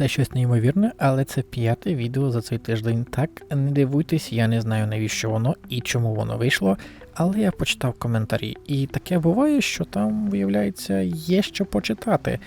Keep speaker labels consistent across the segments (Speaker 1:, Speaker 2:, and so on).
Speaker 1: Це щось неймовірне, але це п'яте відео за цей тиждень. Так, не дивуйтесь, я не знаю навіщо воно і чому воно вийшло, але я почитав коментарі. І таке буває, що там, виявляється, є що почитати.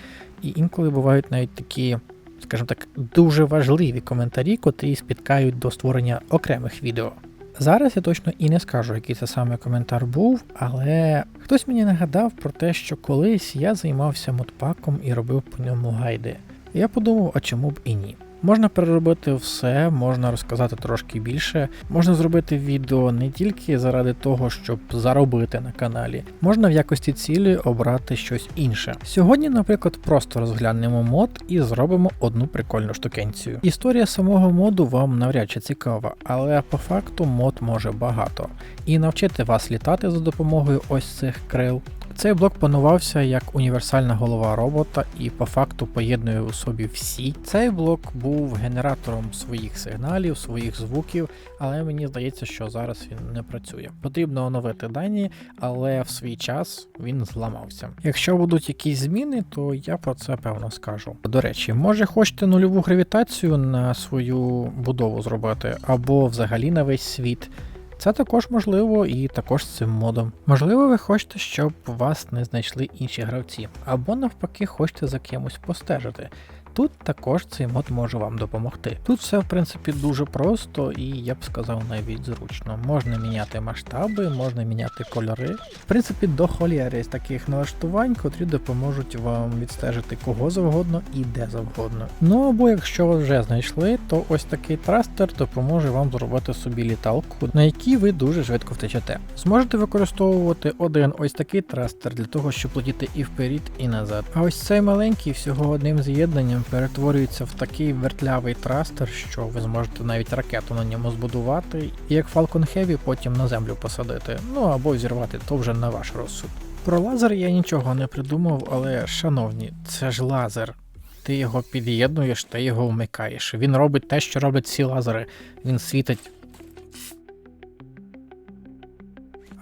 Speaker 1: І інколи бувають навіть такі, скажімо так, дуже важливі коментарі, котрі спіткають до створення окремих відео. Зараз я точно і не скажу, який це саме коментар був, але хтось мені нагадав про те, що колись я займався модпаком і робив по ньому гайди. Я подумав, а чому б і ні. Можна переробити все, можна розказати трошки більше, можна зробити відео не тільки заради того, щоб заробити на каналі, можна в якості цілі обрати щось інше. Сьогодні, наприклад, просто розглянемо мод і зробимо одну прикольну штукенцію. Історія самого моду вам навряд чи цікава, але по факту мод може багато. І навчити вас літати за допомогою ось цих крил. Цей блок планувався як універсальна голова робота і по факту поєднує у собі всі. Цей блок був генератором своїх сигналів, своїх звуків, але мені здається, що зараз він не працює. Потрібно оновити дані, але в свій час він зламався. Якщо будуть якісь зміни, то я про це певно скажу. До речі, може хочете нульову гравітацію на свою будову зробити, або взагалі на весь світ. Це також можливо і також з цим модом. Можливо, ви хочете, щоб вас не знайшли інші гравці, або навпаки, хочете за кимось постежити. Тут також цей мод може вам допомогти. Тут все в принципі дуже просто і я б сказав навіть зручно. Можна міняти масштаби, можна міняти кольори. В принципі, до холєри з таких налаштувань, котрі допоможуть вам відстежити кого завгодно і де завгодно. Ну або якщо ви вже знайшли, то ось такий трастер допоможе вам зробити собі літалку, на якій ви дуже швидко втечете. Зможете використовувати один ось такий трастер для того, щоб летіти і вперед, і назад. А ось цей маленький всього одним з'єднанням перетворюється в такий вертлявий трастер, що ви зможете навіть ракету на ньому збудувати, і як Falcon Heavy потім на землю посадити, ну або зірвати, то вже на ваш розсуд. Про лазер я нічого не придумав, але шановні, це ж лазер. Ти його під'єднуєш, ти його вмикаєш. Він робить те, що роблять всі лазери. Він світить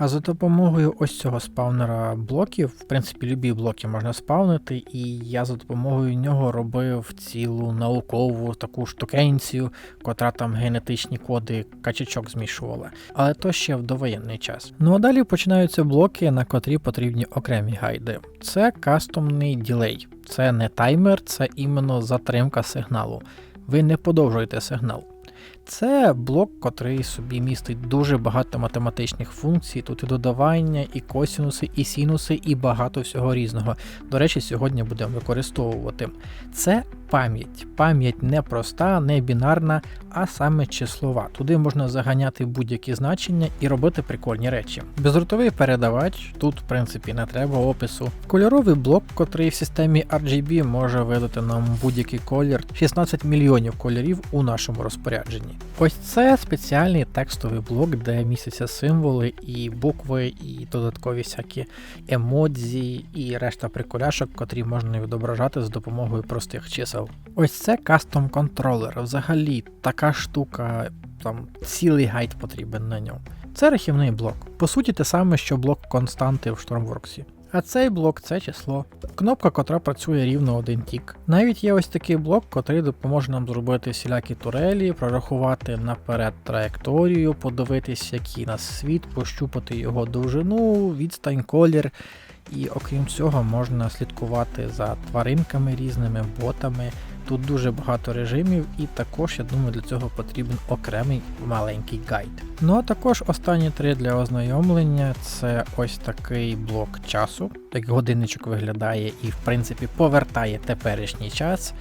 Speaker 1: А за допомогою ось цього спавнера блоків, в принципі, любі блоки можна спавнити, і я за допомогою нього робив цілу наукову таку штукенцію, котра там генетичні коди качачок змішувала. Але то ще в довоєнний час. Ну а далі починаються блоки, на котрі потрібні окремі гайди. Це кастомний ділей, це не таймер, це іменно затримка сигналу. Ви не подовжуєте сигнал. Це блок, котрий собі містить дуже багато математичних функцій. Тут і додавання, і косінуси, і синуси, і багато всього різного. До речі, сьогодні будемо використовувати. Це пам'ять. Пам'ять не проста, не бінарна, а саме числова. Туди можна заганяти будь-які значення і робити прикольні речі. Безротовий передавач, тут, в принципі, не треба опису. Кольоровий блок, котрий в системі RGB може видати нам будь-який колір, 16 мільйонів кольорів у нашому розпорядженні. Ось це спеціальний текстовий блок, де містяться символи і букви, і додаткові всякі емодзі, і решта приколяшок, котрі можна відображати з допомогою простих чисел. Ось це кастом контролер. Взагалі така штука, там цілий гайд потрібен на ньому. Це рахівний блок. По суті, те саме, що блок константи в Stormworks. А цей блок це число. Кнопка, котра працює рівно один тік. Навіть є ось такий блок, котрий допоможе нам зробити всілякі турелі, прорахувати наперед траєкторію, подивитись, який нас світ, пощупати його довжину, відстань, колір. І окрім цього, можна слідкувати за тваринками різними, ботами. Тут дуже багато режимів, і також, я думаю, для цього потрібен окремий маленький гайд. Ну а також останні три для ознайомлення це ось такий блок часу, як годинничок виглядає і, в принципі, повертає теперішній час.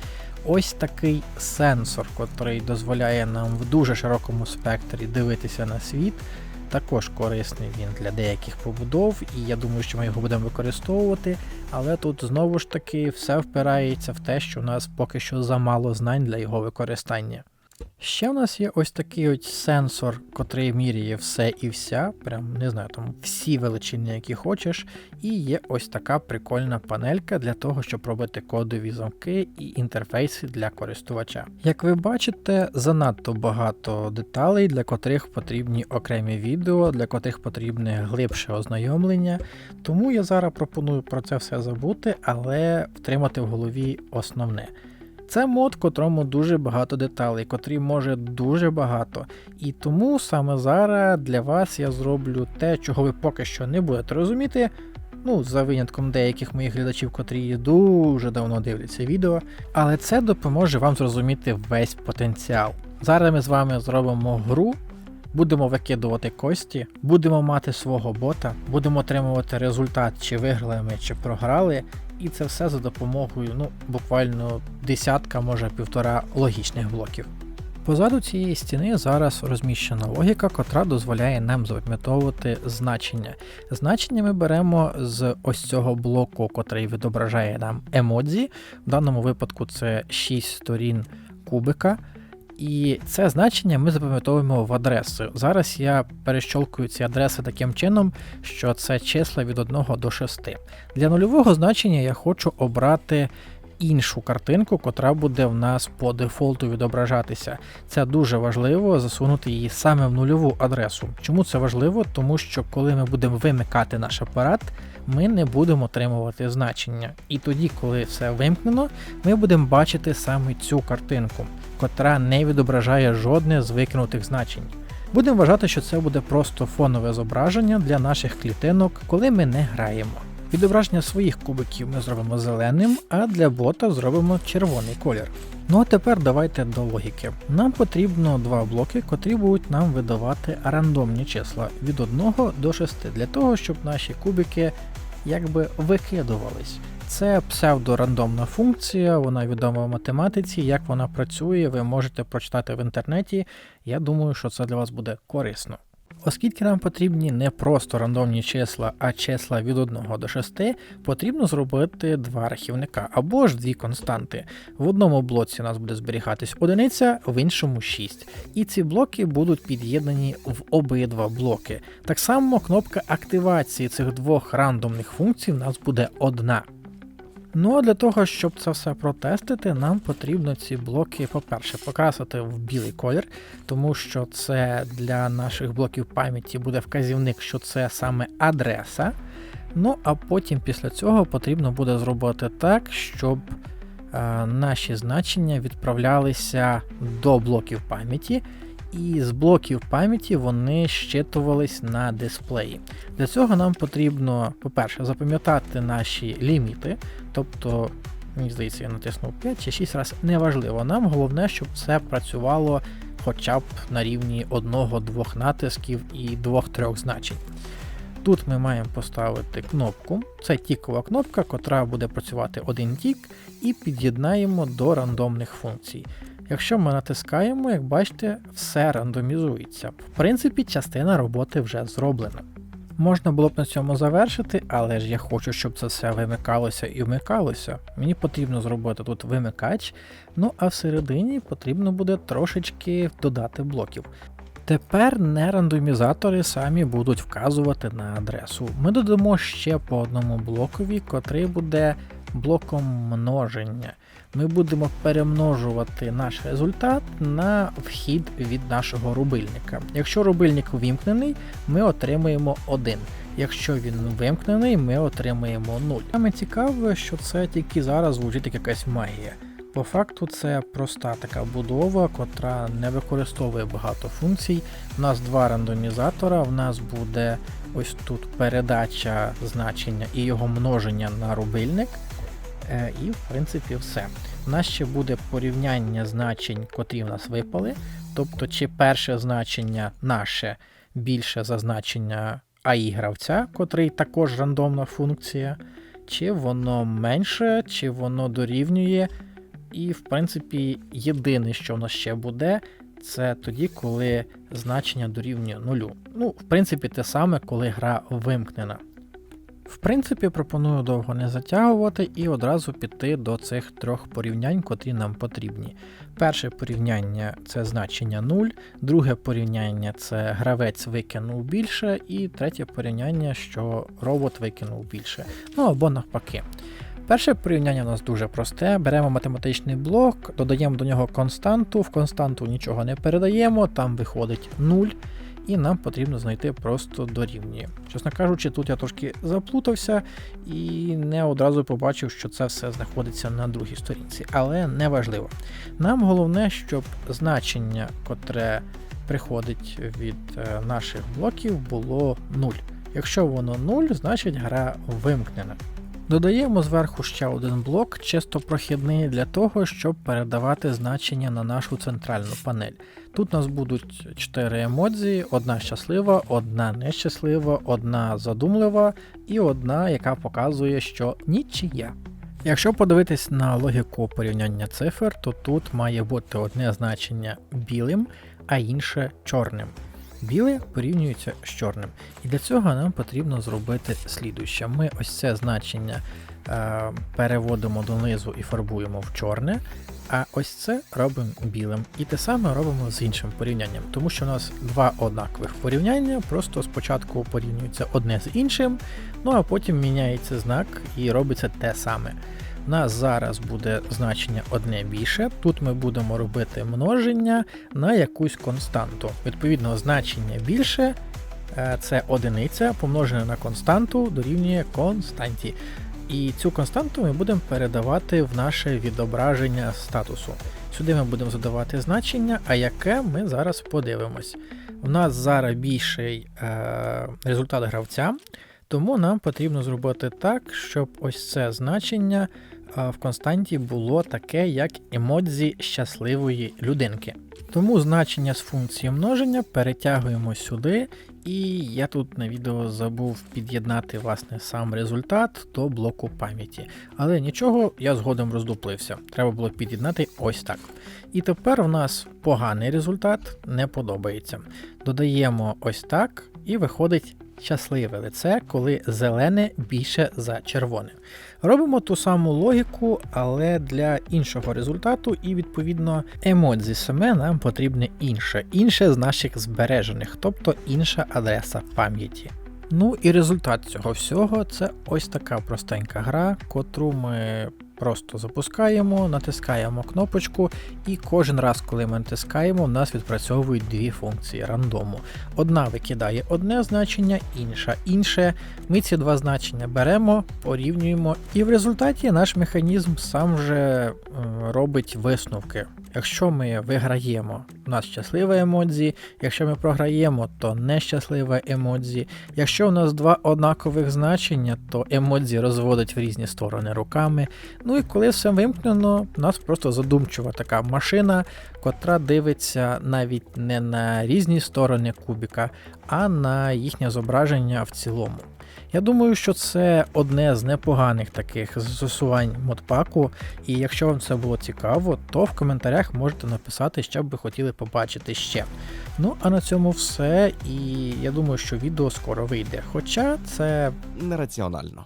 Speaker 1: Ось такий сенсор, який дозволяє нам в дуже широкому спектрі дивитися на світ. Також корисний він для деяких побудов, і я думаю, що ми його будемо використовувати. Але тут знову ж таки все впирається в те, що у нас поки що замало знань для його використання. Ще в нас є ось такий ось сенсор, котрий міряє все і вся, прям не знаю, там всі величини, які хочеш. І є ось така прикольна панелька для того, щоб робити кодові замки і інтерфейси для користувача. Як ви бачите, занадто багато деталей, для котрих потрібні окремі відео, для котрих потрібне глибше ознайомлення. Тому я зараз пропоную про це все забути, але втримати в голові основне. Це мод, котрому дуже багато деталей, котрий може дуже багато. І тому саме зараз для вас я зроблю те, чого ви поки що не будете розуміти. Ну, за винятком деяких моїх глядачів, котрі дуже давно дивляться відео, але це допоможе вам зрозуміти весь потенціал. Зараз ми з вами зробимо гру, будемо викидувати кості, будемо мати свого бота, будемо отримувати результат, чи виграли ми, чи програли, і це все за допомогою ну, буквально десятка, може півтора логічних блоків. Позаду цієї стіни зараз розміщена логіка, котра дозволяє нам запам'ятовувати значення. Значення ми беремо з ось цього блоку, котрий відображає нам емодзі. В даному випадку це 6 сторін кубика. І це значення ми запам'ятовуємо в адреси. Зараз я перещолкую ці адреси таким чином, що це числа від 1 до 6. Для нульового значення я хочу обрати іншу картинку, котра буде в нас по дефолту відображатися. Це дуже важливо засунути її саме в нульову адресу. Чому це важливо? Тому що коли ми будемо вимикати наш апарат, ми не будемо отримувати значення. І тоді, коли все вимкнено, ми будемо бачити саме цю картинку, котра не відображає жодне з викинутих значень. Будемо вважати, що це буде просто фонове зображення для наших клітинок, коли ми не граємо. Відображення своїх кубиків ми зробимо зеленим, а для бота зробимо червоний колір. Ну а тепер давайте до логіки. Нам потрібно два блоки, котрі будуть нам видавати рандомні числа від 1 до 6, для того, щоб наші кубики якби викидувались. Це псевдорандомна функція, вона відома в математиці. Як вона працює, ви можете прочитати в інтернеті. Я думаю, що це для вас буде корисно. Оскільки нам потрібні не просто рандомні числа, а числа від 1 до 6, потрібно зробити два рахівника або ж дві константи. В одному блоці у нас буде зберігатись одиниця, в іншому 6. І ці блоки будуть під'єднані в обидва блоки. Так само кнопка активації цих двох рандомних функцій в нас буде одна. Ну а для того, щоб це все протестити, нам потрібно ці блоки, по-перше, покрасити в білий колір, тому що це для наших блоків пам'яті буде вказівник, що це саме адреса. Ну а потім після цього потрібно буде зробити так, щоб е, наші значення відправлялися до блоків пам'яті. І з блоків пам'яті вони щитувались на дисплеї. Для цього нам потрібно, по-перше, запам'ятати наші ліміти, тобто, мені здається, я натиснув 5 чи 6 разів, неважливо. Нам головне, щоб це працювало хоча б на рівні одного-двох натисків і двох-трьох значень. Тут ми маємо поставити кнопку, це тікова кнопка, котра буде працювати один тік, і під'єднаємо до рандомних функцій. Якщо ми натискаємо, як бачите, все рандомізується. В принципі, частина роботи вже зроблена. Можна було б на цьому завершити, але ж я хочу, щоб це все вимикалося і вмикалося. Мені потрібно зробити тут вимикач, ну а всередині потрібно буде трошечки додати блоків. Тепер нерандомізатори самі будуть вказувати на адресу. Ми додамо ще по одному блокові, котрий буде блоком множення. Ми будемо перемножувати наш результат на вхід від нашого рубильника. Якщо рубильник вимкнений, ми отримаємо 1. Якщо він вимкнений, ми отримаємо 0. Саме цікаве, що це тільки зараз звучить як якась магія. По факту це проста така будова, котра не використовує багато функцій. У нас два рандомізатора, в нас буде ось тут передача значення і його множення на рубильник. Е, і, в принципі, все. У нас ще буде порівняння значень, котрі в нас випали. Тобто, чи перше значення наше більше за значення АІ гравця, котрий також рандомна функція, чи воно менше, чи воно дорівнює. І, в принципі, єдине, що в нас ще буде, це тоді, коли значення дорівнює нулю. Ну, в принципі, те саме, коли гра вимкнена. В принципі, пропоную довго не затягувати і одразу піти до цих трьох порівнянь, котрі нам потрібні. Перше порівняння це значення 0, друге порівняння це гравець викинув більше, і третє порівняння, що робот викинув більше. Ну або навпаки. Перше порівняння у нас дуже просте. Беремо математичний блок, додаємо до нього константу, в константу нічого не передаємо, там виходить 0, і нам потрібно знайти просто дорівнює. Чесно кажучи, тут я трошки заплутався і не одразу побачив, що це все знаходиться на другій сторінці, але не важливо. Нам головне, щоб значення, котре приходить від е, наших блоків, було 0. Якщо воно 0, значить гра вимкнена. Додаємо зверху ще один блок, чисто прохідний для того, щоб передавати значення на нашу центральну панель. Тут у нас будуть 4 емодзі: одна щаслива, одна нещаслива, одна задумлива і одна, яка показує, що нічия. Якщо подивитись на логіку порівняння цифр, то тут має бути одне значення білим, а інше чорним. Біле порівнюється з чорним. І для цього нам потрібно зробити слідуюче. Ми ось це значення е, переводимо донизу і фарбуємо в чорне, а ось це робимо білим. І те саме робимо з іншим порівнянням, тому що у нас два однакових порівняння, просто спочатку порівнюється одне з іншим, ну а потім міняється знак і робиться те саме. У нас зараз буде значення одне більше. Тут ми будемо робити множення на якусь константу. Відповідно, значення більше е, це одиниця помножене на константу дорівнює константі. І цю константу ми будемо передавати в наше відображення статусу. Сюди ми будемо задавати значення, а яке ми зараз подивимось. У нас зараз більший е, результат гравця, тому нам потрібно зробити так, щоб ось це значення в константі було таке, як емодзі щасливої людинки. Тому значення з функції множення перетягуємо сюди, і я тут на відео забув під'єднати власне сам результат до блоку пам'яті. Але нічого, я згодом роздуплився. Треба було під'єднати ось так. І тепер у нас поганий результат не подобається. Додаємо ось так, і виходить щасливе лице, коли зелене більше за червоне. Робимо ту саму логіку, але для іншого результату, і відповідно емодзі саме нам потрібне інше, інше з наших збережених, тобто інша адреса пам'яті. Ну і результат цього всього це ось така простенька гра, котру ми просто запускаємо, натискаємо кнопочку, і кожен раз, коли ми натискаємо, в нас відпрацьовують дві функції рандому. Одна викидає одне значення, інша інше. Ми ці два значення беремо, порівнюємо, і в результаті наш механізм сам вже робить висновки. Якщо ми виграємо, у нас щаслива емодзі, якщо ми програємо, то нещаслива емодзі. Якщо у нас два однакових значення, то емодзі розводить в різні сторони руками. Ну і коли все вимкнено, у нас просто задумчива така машина, котра дивиться навіть не на різні сторони кубіка, а на їхнє зображення в цілому. Я думаю, що це одне з непоганих таких застосувань модпаку, і якщо вам це було цікаво, то в коментарях можете написати, що б ви хотіли побачити ще. Ну а на цьому все, і я думаю, що відео скоро вийде. Хоча це
Speaker 2: нераціонально.